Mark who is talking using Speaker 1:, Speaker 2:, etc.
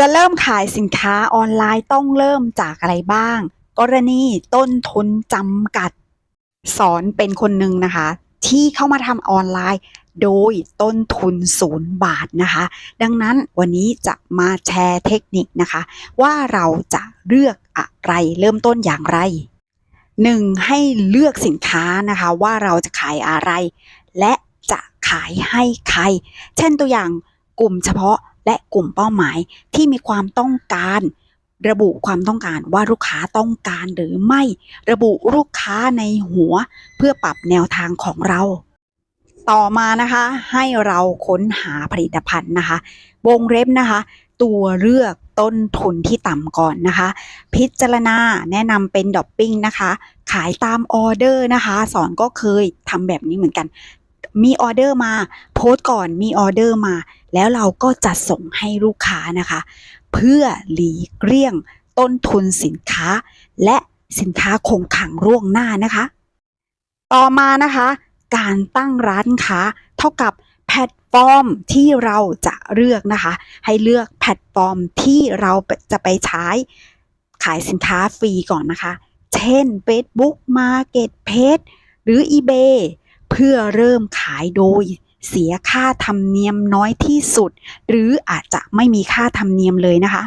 Speaker 1: จะเริ่มขายสินค้าออนไลน์ต้องเริ่มจากอะไรบ้าง กรณีต้นทุนจำกัด สอนเป็นคนหนึ่งนะคะ ที่เข้ามาทำออนไลน์ โดยต้นทุนศูนย์บาทนะคะ ดังนั้นวันนี้จะมาแชร์เทคนิคนะคะ ว่าเราจะเลือกอะไรเริ่มต้นอย่างไร 1. ให้เลือกสินค้านะคะว่าเราจะขายอะไร และจะขายให้ใคร เช่นตัวอย่างกลุ่มเฉพาะ และกลุ่มเป้าหมายที่มีความต้องการ ระบุความต้องการว่าลูกค้าต้องการหรือไม่ ระบุลูกค้าในหัว เพื่อปรับแนวทางของเรา ต่อมานะคะให้เราค้นหาผลิตภัณฑ์นะคะ วงเล็บนะคะ ตัวเลือกต้นทุนที่ต่ำก่อนนะคะ พิจารณาแนะนำเป็นดอปปิ้งนะคะ ขายตามออเดอร์นะคะ สอนก็เคยทำแบบนี้เหมือนกัน มีออเดอร์มา โพสต์ก่อนมีออเดอร์มา แล้วเราก็จะส่งให้ลูกค้านะคะ เพื่อหลีกเลี่ยงต้นทุนสินค้า และสินค้าคงขังร่วงหน้านะคะ ต่อมานะคะ การตั้งร้านค้าเท่ากับแพลตฟอร์มที่เราจะเลือกนะคะ ให้เลือกแพลตฟอร์มที่เราจะไปใช้ขายสินค้าฟรีก่อนนะคะ เช่น Facebook Marketplace หรือ eBay เพื่อเริ่มขายโดย เสียค่าธรรมเนียมน้อยที่สุด หรืออาจจะไม่มีค่าธรรมเนียมเลยนะคะ